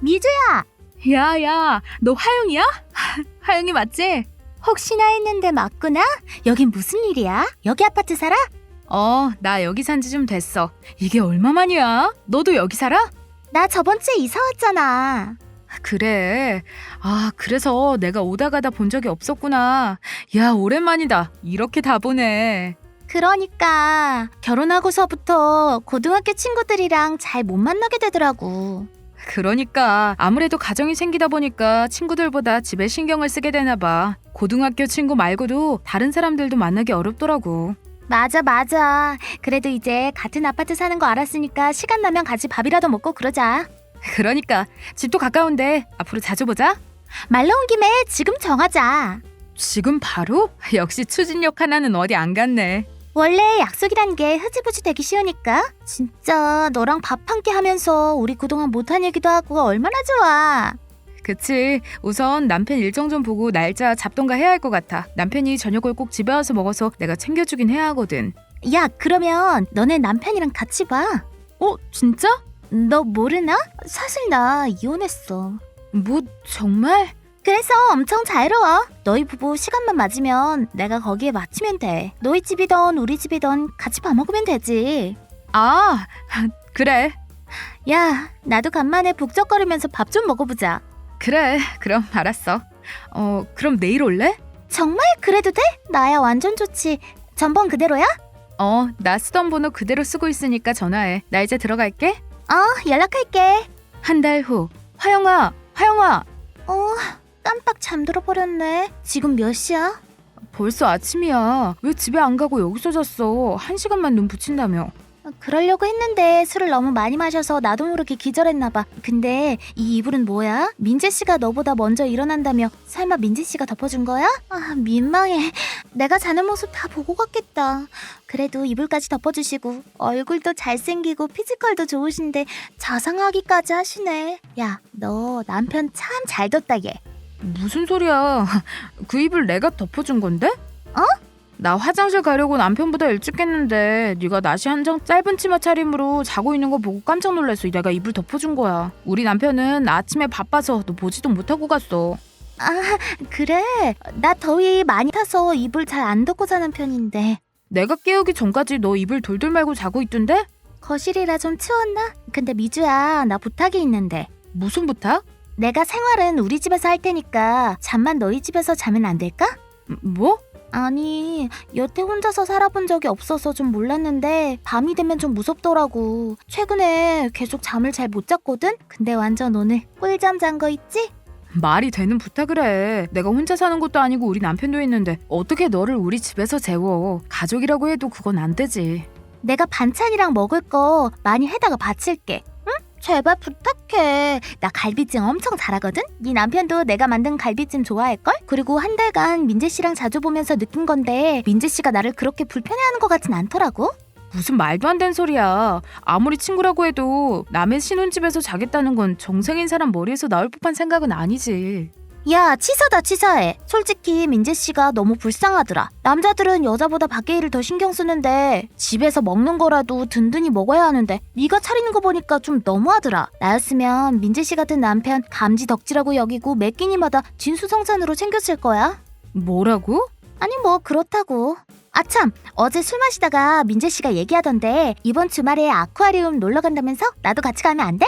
미주야! 야야, 너 하영이야? 하영이 맞지? 혹시나 했는데 맞구나? 여긴 무슨 일이야? 여기 아파트 살아? 어, 나 여기 산 지 좀 됐어. 이게 얼마만이야? 너도 여기 살아? 나 저번 주에 이사 왔잖아. 그래. 아, 그래서 내가 오다 가다 본 적이 없었구나. 야, 오랜만이다. 이렇게 다 보네. 그러니까 결혼하고서부터 고등학교 친구들이랑 잘 못 만나게 되더라고. 그러니까 아무래도 가정이 생기다 보니까 친구들보다 집에 신경을 쓰게 되나 봐. 고등학교 친구 말고도 다른 사람들도 만나기 어렵더라고. 맞아, 맞아. 그래도 이제 같은 아파트 사는 거 알았으니까 시간 나면 같이 밥이라도 먹고 그러자. 그러니까 집도 가까운데 앞으로 자주 보자. 말 나온 김에 지금 정하자. 지금 바로? 역시 추진력 하나는 어디 안 갔네. 원래 약속이란 게 흐지부지 되기 쉬우니까. 진짜 너랑 밥 한 끼 하면서 우리 그동안 못한 얘기도 하고 얼마나 좋아. 그치. 우선 남편 일정 좀 보고 날짜 잡던가 해야 할 것 같아. 남편이 저녁을 꼭 집에 와서 먹어서 내가 챙겨주긴 해야 하거든. 야, 그러면 너네 남편이랑 같이 봐. 어? 진짜? 너 모르나? 사실 나 이혼했어. 뭐 정말? 그래서 엄청 자유로워. 너희 부부 시간만 맞으면 내가 거기에 맞추면 돼. 너희 집이던 우리 집이던 같이 밥 먹으면 되지. 아, 그래. 야, 나도 간만에 북적거리면서 밥 좀 먹어보자. 그래. 그럼 알았어. 어, 그럼 내일 올래? 정말 그래도 돼? 나야 완전 좋지. 전번 그대로야? 어, 나 쓰던 번호 그대로 쓰고 있으니까 전화해. 나 이제 들어갈게. 어, 연락할게. 한 달 후. 화영아, 화영아. 어, 잠들어 버렸네. 지금 몇 시야? 벌써 아침이야. 왜 집에 안 가고 여기서 잤어? 한 시간만 눈 붙인다며. 그러려고 했는데 술을 너무 많이 마셔서 나도 모르게 기절했나 봐. 근데 이 이불은 뭐야? 민재 씨가 너보다 먼저 일어난다며 설마 민재 씨가 덮어준 거야? 아, 민망해. 내가 자는 모습 다 보고 갔겠다. 그래도 이불까지 덮어주시고 얼굴도 잘생기고 피지컬도 좋으신데 자상하기까지 하시네. 야, 너 남편 참 잘 뒀다 얘. 무슨 소리야? 그 입을 내가 덮어준 건데? 어? 나 화장실 가려고 남편보다 일찍 깼는데 네가 나시 한 장 짧은 치마 차림으로 자고 있는 거 보고 깜짝 놀라서 내가 이불 덮어준 거야. 우리 남편은 아침에 바빠서 너 보지도 못하고 갔어. 아, 그래. 나 더위 많이 타서 이불 잘 안 덮고 자는 편인데. 내가 깨우기 전까지 너 이불 돌돌 말고 자고 있던데? 거실이라 좀 추웠나? 근데 미주야, 나 부탁이 있는데. 무슨 부탁? 내가 생활은 우리 집에서 할 테니까 잠만 너희 집에서 자면 안 될까? 음, 뭐? 아니, 여태 혼자서 살아본 적이 없어서 좀 몰랐는데 밤이 되면 좀 무섭더라고. 최근에 계속 잠을 잘 못 잤거든? 근데 완전 오늘 꿀잠 잔 거 있지? 말이 되는 부탁을 해. 내가 혼자 사는 것도 아니고 우리 남편도 있는데 어떻게 너를 우리 집에서 재워? 가족이라고 해도 그건 안 되지. 내가 반찬이랑 먹을 거 많이 해다가 바칠게. 응? 제발 부탁해. 나 갈비찜 엄청 잘하거든? 네 남편도 내가 만든 갈비찜 좋아할걸? 그리고 한 달간 민재 씨랑 자주 보면서 느낀 건데 민재 씨가 나를 그렇게 불편해하는 것 같진 않더라고. 무슨 말도 안 되는 소리야. 아무리 친구라고 해도 남의 신혼집에서 자겠다는 건 정상인 사람 머리에서 나올 법한 생각은 아니지. 야, 치사다 치사해. 솔직히 민재 씨가 너무 불쌍하더라. 남자들은 여자보다 밖에 일을 더 신경 쓰는데 집에서 먹는 거라도 든든히 먹어야 하는데 네가 차리는 거 보니까 좀 너무하더라. 나였으면 민재 씨 같은 남편 감지 덕지라고 여기고 매 끼니마다 진수성찬으로 챙겼을 거야. 뭐라고? 아니 뭐 그렇다고. 아참 어제 술 마시다가 민재 씨가 얘기하던데 이번 주말에 아쿠아리움 놀러 간다면서 나도 같이 가면 안 돼?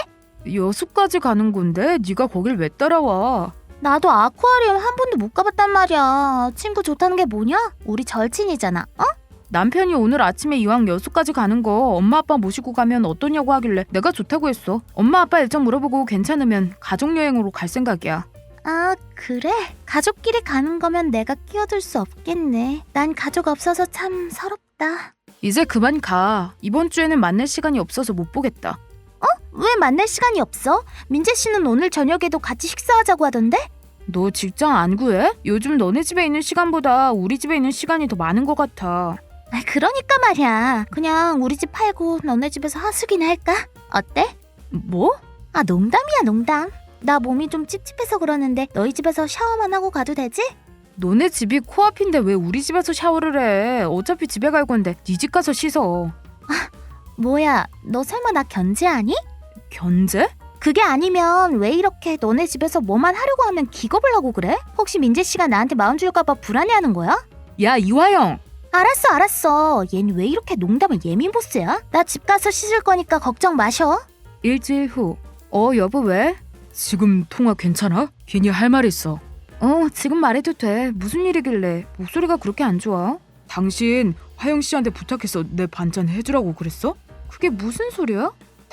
여수까지 가는 건데 네가 거길 왜 따라와? 나도 아쿠아리움 한 번도 못 가봤단 말이야. 친구 좋다는 게 뭐냐? 우리 절친이잖아. 어? 남편이 오늘 아침에 이왕 여수까지 가는 거 엄마 아빠 모시고 가면 어떠냐고 하길래 내가 좋다고 했어. 엄마 아빠 일정 물어보고 괜찮으면 가족 여행으로 갈 생각이야. 아, 그래? 가족끼리 가는 거면 내가 끼어들 수 없겠네. 난 가족 없어서 참 서럽다. 이제 그만 가. 이번 주에는 만날 시간이 없어서 못 보겠다. 왜 만날 시간이 없어? 민재 씨는 오늘 저녁에도 같이 식사하자고 하던데? 너 직장 안 구해? 요즘 너네 집에 있는 시간보다 우리 집에 있는 시간이 더 많은 것 같아. 아, 그러니까 말이야. 그냥 우리 집 팔고 너네 집에서 하숙이나 할까? 어때? 뭐? 아, 농담이야, 농담. 나 몸이 좀 찝찝해서 그러는데 너희 집에서 샤워만 하고 가도 되지? 너네 집이 코앞인데 왜 우리 집에서 샤워를 해? 어차피 집에 갈 건데 네 집 가서 씻어. 뭐야, 너 설마 나 견제하니? 견제? 그게 아니면 왜 이렇게 너네 집에서 뭐만 하려고 하면 기겁을 하고 그래? 혹시 민재 씨가 나한테 마음 줄까봐 불안해하는 거야? 야 이화영 알았어, 알았어. 얜 왜 이렇게 농담을 예민 보스야? 나 집 가서 씻을 거니까 걱정 마셔. 일주일 후. 어 여보 왜? 지금 통화 괜찮아? 괜히 할 말 있어. 어 지금 말해도 돼. 무슨 일이길래 목소리가 그렇게 안 좋아? 당신 화영 씨한테 부탁해서 내 반찬 해주라고 그랬어? 그게 무슨 소리야?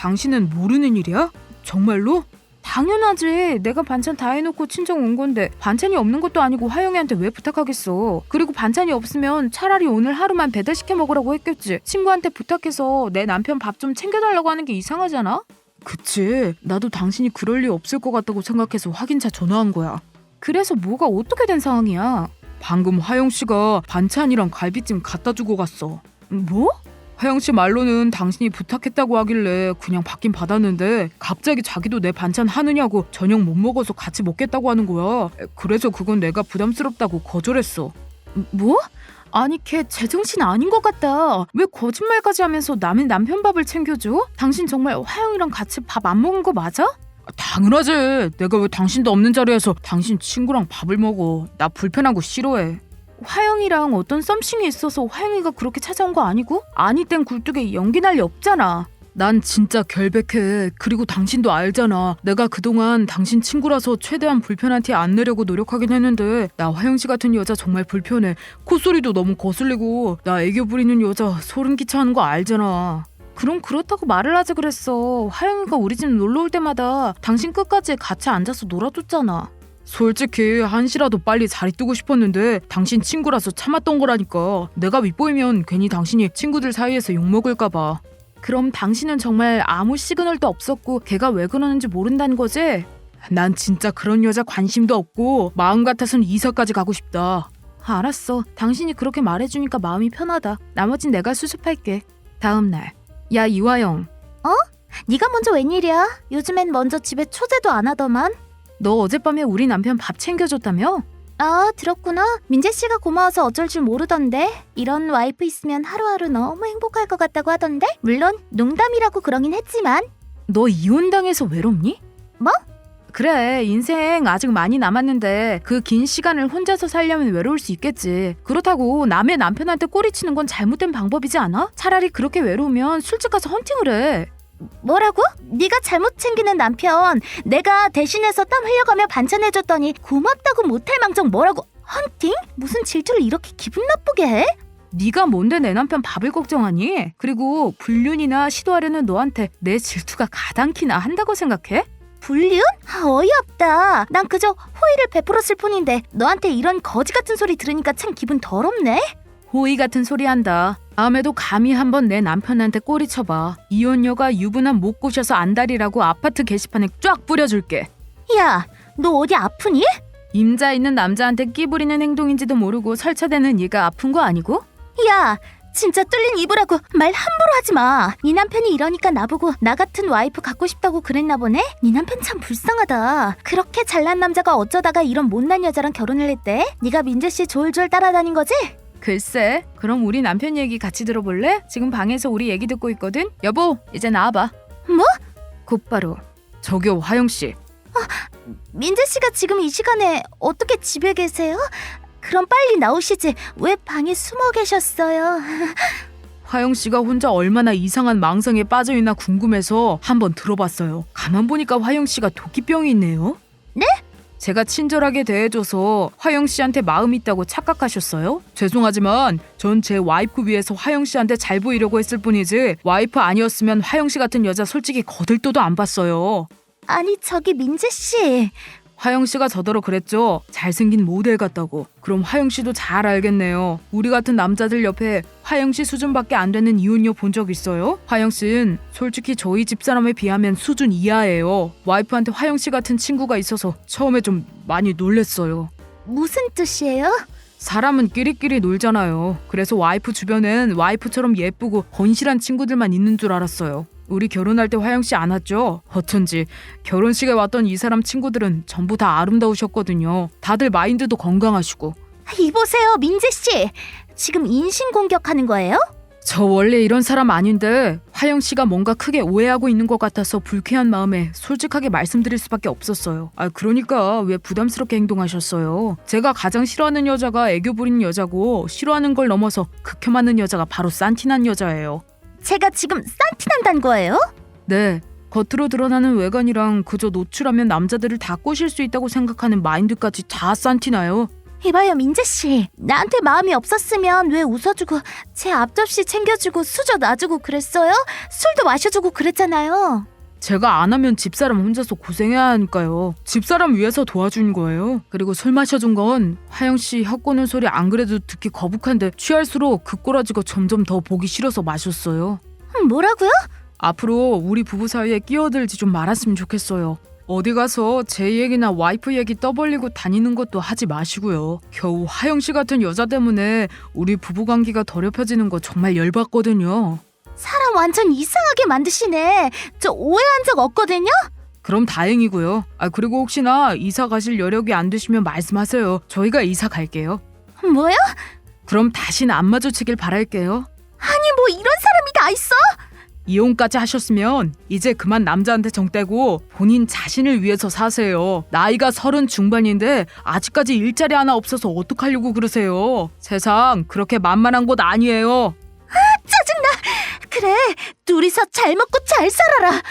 당신은 모르는 일이야? 정말로? 당연하지. 내가 반찬 다 해놓고 친정 온 건데 반찬이 없는 것도 아니고 화영이한테 왜 부탁하겠어. 그리고 반찬이 없으면 차라리 오늘 하루만 배달시켜 먹으라고 했겠지. 친구한테 부탁해서 내 남편 밥 좀 챙겨달라고 하는 게 이상하잖아? 그치. 나도 당신이 그럴 리 없을 것 같다고 생각해서 확인차 전화한 거야. 그래서 뭐가 어떻게 된 상황이야? 방금 화영 씨가 반찬이랑 갈비찜 갖다 주고 갔어. 뭐? 화영 씨 말로는 당신이 부탁했다고 하길래 그냥 받긴 받았는데 갑자기 자기도 내 반찬 하느냐고 저녁 못 먹어서 같이 먹겠다고 하는 거야. 그래서 그건 내가 부담스럽다고 거절했어. 뭐? 아니 걔 제정신 아닌 것 같다. 왜 거짓말까지 하면서 남의 남편 밥을 챙겨줘? 당신 정말 화영이랑 같이 밥 안 먹은 거 맞아? 당연하지. 내가 왜 당신도 없는 자리에서 당신 친구랑 밥을 먹어. 나 불편하고 싫어해. 화영이랑 어떤 썸씽이 있어서 화영이가 그렇게 찾아온 거 아니고? 아니 땐 굴뚝에 연기 날리 없잖아. 난 진짜 결백해. 그리고 당신도 알잖아. 내가 그동안 당신 친구라서 최대한 불편한 티 안 내려고 노력하긴 했는데 나 화영 씨 같은 여자 정말 불편해. 콧소리도 너무 거슬리고 나 애교 부리는 여자 소름 끼쳐하는 거 알잖아. 그럼 그렇다고 말을 하지 그랬어. 화영이가 우리 집 놀러 올 때마다 당신 끝까지 같이 앉아서 놀아줬잖아. 솔직히 한시라도 빨리 자리 뜨고 싶었는데 당신 친구라서 참았던 거라니까. 내가 윗보이면 괜히 당신이 친구들 사이에서 욕먹을까봐. 그럼 당신은 정말 아무 시그널도 없었고 걔가 왜 그러는지 모른다는 거지? 난 진짜 그런 여자 관심도 없고 마음 같아선 이사까지 가고 싶다. 알았어. 당신이 그렇게 말해주니까 마음이 편하다. 나머진 내가 수습할게. 다음 날. 야 이화영. 네가 먼저 웬일이야? 요즘엔 먼저 집에 초대도 안 하더만. 너 어젯밤에 우리 남편 밥 챙겨줬다며? 아, 들었구나. 민재 씨가 고마워서 어쩔 줄 모르던데. 이런 와이프 있으면 하루하루 너무 행복할 것 같다고 하던데. 물론 농담이라고 그러긴 했지만. 너 이혼당해서 외롭니? 뭐? 그래 인생 아직 많이 남았는데 그 긴 시간을 혼자서 살려면 외로울 수 있겠지 그렇다고 남의 남편한테 꼬리치는 건 잘못된 방법이지 않아? 차라리 그렇게 외로우면 술집 가서 헌팅을 해 뭐라고? 네가 잘못 챙기는 남편. 내가 대신해서 땀 흘려가며 반찬해줬더니 고맙다고 못할 망정 뭐라고? 헌팅? 무슨 질투를 이렇게 기분 나쁘게 해? 네가 뭔데 내 남편 밥을 걱정하니? 그리고 불륜이나 시도하려는 너한테 내 질투가 가당키나 한다고 생각해? 불륜? 아, 어이없다. 난 그저 호의를 베풀었을 뿐인데 너한테 이런 거지 같은 소리 들으니까 참 기분 더럽네. 호의 같은 소리 한다. 다음에도 감히 한번 내 남편한테 꼬리 쳐봐. 이혼녀가 유부남 못 꼬셔서 안달이라고 아파트 게시판에 쫙 뿌려줄게. 야, 너 어디 아프니? 임자 있는 남자한테 끼부리는 행동인지도 모르고 설쳐대는 네가 아픈 거 아니고? 야, 진짜 뚫린 입으라고 말 함부로 하지 마. 네 남편이 이러니까 나보고 나 같은 와이프 갖고 싶다고 그랬나 보네. 네 남편 참 불쌍하다. 그렇게 잘난 남자가 어쩌다가 이런 못난 여자랑 결혼을 했대? 네가 민재 씨 졸졸 따라다닌 거지? 글쎄, 그럼 우리 남편 얘기 같이 들어볼래? 지금 방에서 우리 얘기 듣고 있거든. 여보, 이제 나와봐. 뭐? 곧바로. 저기요, 화영 씨. 민재 씨가 지금 이 시간에 어떻게 집에 계세요? 그럼 빨리 나오시지. 왜 방에 숨어 계셨어요? 화영 씨가 혼자 얼마나 이상한 망상에 빠져 있나 궁금해서 한번 들어봤어요. 가만 보니까 화영 씨가 도끼병이 있네요. 네? 제가 친절하게 대해줘서 화영 씨한테 마음 있다고 착각하셨어요? 죄송하지만 전 제 와이프 위해서 화영 씨한테 잘 보이려고 했을 뿐이지 와이프 아니었으면 화영 씨 같은 여자 솔직히 거들떠도 안 봤어요. 아니 저기 민재 씨. 화영 씨가 저더러 그랬죠. 잘생긴 모델 같다고. 그럼 화영 씨도 잘 알겠네요. 우리 같은 남자들 옆에 화영 씨 수준밖에 안 되는 이혼녀 본 적 있어요? 화영 씨는 솔직히 저희 집사람에 비하면 수준 이하예요. 와이프한테 화영 씨 같은 친구가 있어서 처음에 좀 많이 놀랬어요. 무슨 뜻이에요? 사람은 끼리끼리 놀잖아요. 그래서 와이프 주변엔 와이프처럼 예쁘고 건실한 친구들만 있는 줄 알았어요. 우리 결혼할 때 화영 씨 안 왔죠? 어쩐지 결혼식에 왔던 이 사람 친구들은 전부 다 아름다우셨거든요. 다들 마인드도 건강하시고. 이보세요, 민재 씨. 지금 인신 공격하는 거예요? 저 원래 이런 사람 아닌데 화영 씨가 뭔가 크게 오해하고 있는 것 같아서 불쾌한 마음에 솔직하게 말씀드릴 수밖에 없었어요. 아 그러니까 왜 부담스럽게 행동하셨어요? 제가 가장 싫어하는 여자가 애교 부리는 여자고 싫어하는 걸 넘어서 극혐하는 여자가 바로 산티난 여자예요. 제가 지금 싼티난다는 거예요? 네. 겉으로 드러나는 외관이랑 그저 노출하면 남자들을 다 꼬실 수 있다고 생각하는 마인드까지 다 산티나요. 이봐요 민재 씨 나한테 마음이 없었으면 왜 웃어주고 제 앞접시 챙겨주고 수저 놔주고 그랬어요? 술도 마셔주고 그랬잖아요 제가 안 하면 집사람 혼자서 고생해야 하니까요. 집사람 위해서 도와준 거예요. 그리고 술 마셔준 건 화영 씨 혀 꼬는 소리 안 그래도 듣기 거북한데 취할수록 그 꼬라지가 점점 더 보기 싫어서 마셨어요. 음, 뭐라고요? 앞으로 우리 부부 사이에 끼어들지 좀 말았으면 좋겠어요. 어디 가서 제 얘기나 와이프 얘기 떠벌리고 다니는 것도 하지 마시고요. 겨우 화영 씨 같은 여자 때문에 우리 부부 관계가 더럽혀지는 거 정말 열받거든요. 사람 완전 이상하게 만드시네 저 오해한 적 없거든요? 그럼 다행이고요. 아 그리고 혹시나 이사 가실 여력이 안 되시면 말씀하세요. 저희가 이사 갈게요. 뭐요? 그럼 다시는 안 마주치길 바랄게요. 아니 뭐 이런 사람이 다 있어? 이혼까지 하셨으면 이제 그만 남자한테 정 떼고 본인 자신을 위해서 사세요. 나이가 서른 중반인데 아직까지 일자리 하나 없어서 어떡하려고 그러세요. 세상 그렇게 만만한 곳 아니에요. 그래. 둘이서 잘 먹고 잘 살아라